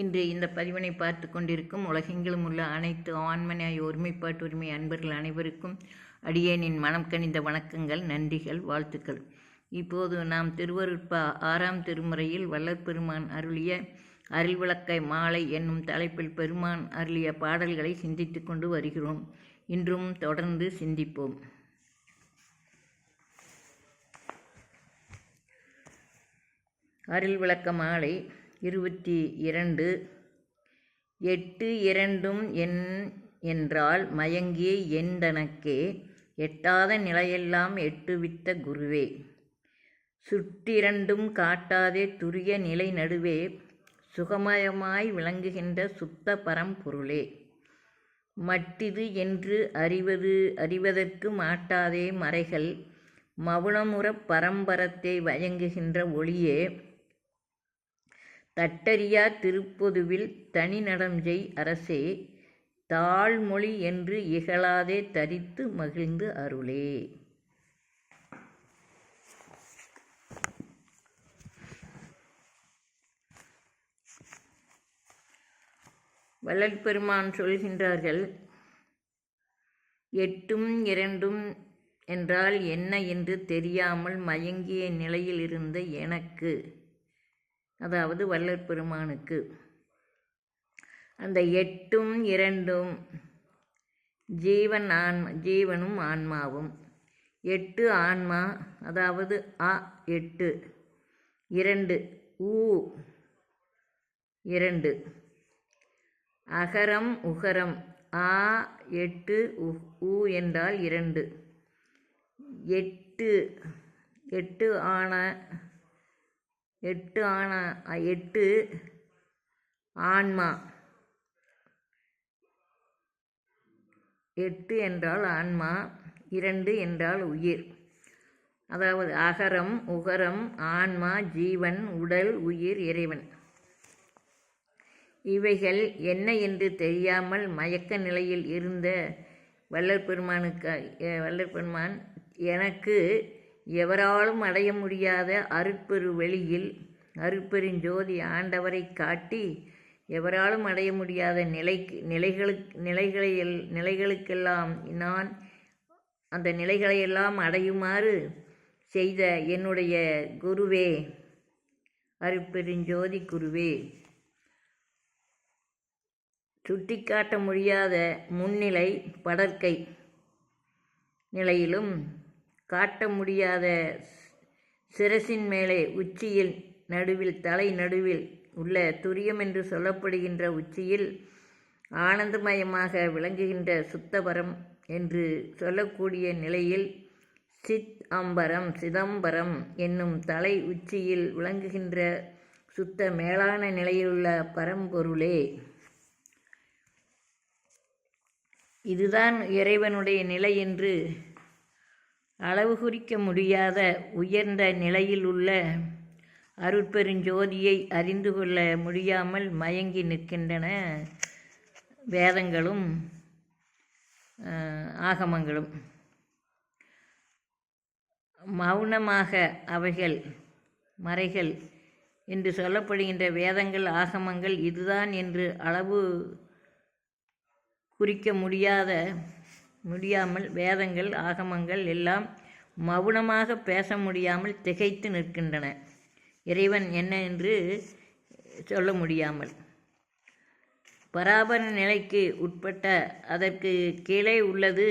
இன்று இந்த பதிவினை பார்த்து கொண்டிருக்கும் உலகெங்கிலும் உள்ள அனைத்து ஆண்மனாய் ஒருமைப்பாட்டு உரிமை அன்பர்கள் அனைவருக்கும் அடியேனின் மனம் கனிந்த வணக்கங்கள் நன்றிகள் வாழ்த்துக்கள். இப்போது நாம் திருவருட்ப ஆறாம் திருமுறையில் வல்லற்பெருமான் அருளிய அருள்விளக்கை மாலை என்னும் தலைப்பில் பெருமான் அருளிய பாடல்களை சிந்தித்து கொண்டு வருகிறோம். இன்றும் தொடர்ந்து சிந்திப்போம். அருள் விளக்க மாலை இருபத்தி இரண்டு. எட்டு இரண்டும் என் என்றால் மயங்கிய எந்தனக்கே எட்டாத நிலையெல்லாம் எட்டுவித்த குருவே. சுற்றிரண்டும் காட்டாதே துரிய நிலை நடுவே சுகமயமாய் விளங்குகின்ற சுத்த பரம்பொருளே. மட்டிது என்று அறிவது அறிவதற்கு மாட்டாதே மறைகள் மவுனமுறப் பரம்பரத்தை வயங்குகின்ற ஒளியே. தட்டறியா திருப்பொதுவில் தனிநடம்செய் அரசே தாழ்மொழி என்று இகழாதே தரித்து மகிழ்ந்து அருளே. வளர்பெருமான் சொல்கின்றார்கள் எட்டும் இரண்டும் என்றால் என்ன என்று தெரியாமல் மயங்கிய நிலையில் இருந்த எனக்கு அதாவது வல்லற் பெருமானுக்கு. அந்த எட்டும் இரண்டும் ஜீவன் ஆன்ம ஜீவனும் ஆன்மாவும். எட்டு ஆன்மா அதாவது அ எட்டு. இரண்டு ஊ இரண்டு. அகரம் உகரம். ஆ எட்டு உ ஊ என்றால் இரண்டு. எட்டு எட்டு ஆன எட்டு ஆனா எட்டு ஆன்மா. எட்டு என்றால் ஆன்மா இரண்டு என்றால் உயிர். அதாவது அகரம் உகரம் ஆன்மா ஜீவன் உடல் உயிர் இறைவன். இவைகள் என்ன என்று தெரியாமல் மயக்க நிலையில் இருந்த வல்லற்பெருமானுக்கு வல்லற்பெருமான் எனக்கு எவராலும் அடைய முடியாத அருட்பெரு வெளியில் அருட்பெருஞ்சோதி ஆண்டவரை காட்டி எவராலும் அடைய முடியாத நிலைக்கு நிலைகளுக்கு நிலைகளை நிலைகளுக்கெல்லாம் நான் அந்த நிலைகளையெல்லாம் அடையுமாறு செய்த என்னுடைய குருவே அருட்பெருஞ்சோதி குருவே. சுட்டிக்காட்ட முடியாத முன்னிலை படற்கை நிலையிலும் காட்ட முடியாத சிரசின் மேலே உச்சியில் நடுவில் தலை நடுவில் உள்ள துரியம் என்று சொல்லப்படுகின்ற உச்சியில் ஆனந்தமயமாக விளங்குகின்ற சுத்தபரம் என்று சொல்லக்கூடிய நிலையில் சித் அம்பரம் சிதம்பரம் என்னும் தலை உச்சியில் விளங்குகின்ற சுத்த மேலான நிலையிலுள்ள பரம்பொருளே. இதுதான் இறைவனுடைய நிலை என்று அளவு குறிக்க முடியாத உயர்ந்த நிலையில் உள்ள அருட்பெருஞ்சோதியை அறிந்து கொள்ள முடியாமல் மயங்கி நிற்கின்றன வேதங்களும் ஆகமங்களும். மௌனமாக அவைகள் மறைகள் என்று சொல்லப்படுகின்ற வேதங்கள் ஆகமங்கள் இதுதான் என்று அளவு குறிக்க முடியாத முடியாமல் வேதங்கள் ஆகமங்கள் எல்லாம் மௌனமாக பேச முடியாமல் திகைத்து நிற்கின்றன. இறைவன் என்ன என்று சொல்ல முடியாமல். பராபர நிலைக்கு உட்பட்ட அதற்கு கீழே உள்ளது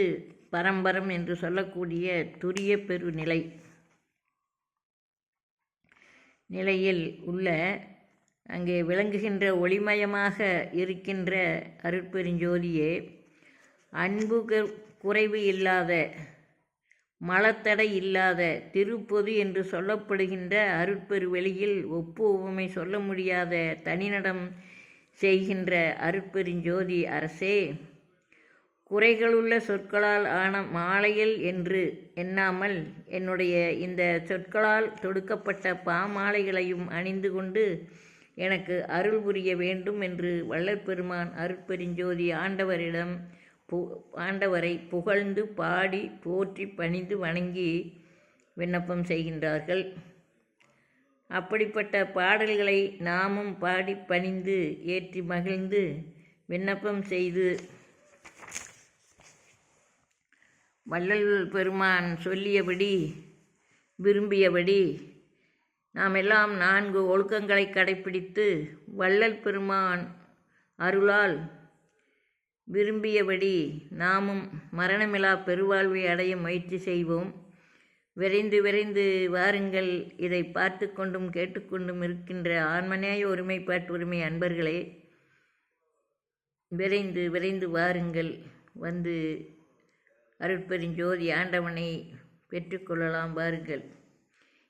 பரம்பரம் என்று சொல்லக்கூடிய துரிய பெரு நிலை. நிலையில் உள்ள அங்கே விளங்குகின்ற ஒளிமயமாக இருக்கின்ற அருட்பெருஞ்சோதியே அன்பு குறைவு இல்லாத மலத்தடை இல்லாத திருப்பொது என்று சொல்லப்படுகின்ற அருட்பெரு வெளியில் ஒப்பு உவமை சொல்ல முடியாத தனிநடம் செய்கின்ற அருட்பெருஞ்சோதி அரசே குறைகளுள்ள சொற்களால் ஆன மாலைகள் என்று எண்ணாமல் என்னுடைய இந்த சொற்களால் தொடுக்கப்பட்ட பாமாலைகளையும் அணிந்து கொண்டு எனக்கு அருள் புரிய வேண்டும் என்று வள்ளற்பெருமான் அருட்பெருஞ்சோதி ஆண்டவரிடம் ஆண்டவரை புகழ்ந்து பாடி போற்றி பணிந்து வணங்கி விண்ணப்பம் செய்கின்றார்கள். அப்படிப்பட்ட பாடல்களை நாமும் பாடி பணிந்து ஏற்றி மகிழ்ந்து விண்ணப்பம் செய்து வள்ளல் பெருமான் சொல்லியபடி விரும்பியபடி நாம் எல்லாம் நான்கு ஒழுக்கங்களை கடைப்பிடித்து வள்ளல் பெருமான் அருளால் விரும்பியபடி நாமும் மரணமிலா பெருவாழ்வை அடைய முயற்சி செய்வோம். விரைந்து விரைந்து வாருங்கள். இதை பார்த்து கொண்டும் கேட்டுக்கொண்டும் இருக்கின்ற ஆன்மநேய ஒருமைப்பாட்டு உரிமை அன்பர்களே விரைந்து விரைந்து வாருங்கள். வந்து அருட்பெருஞ்சோதி ஆண்டவனை பெற்றுக்கொள்ளலாம் வாருங்கள்.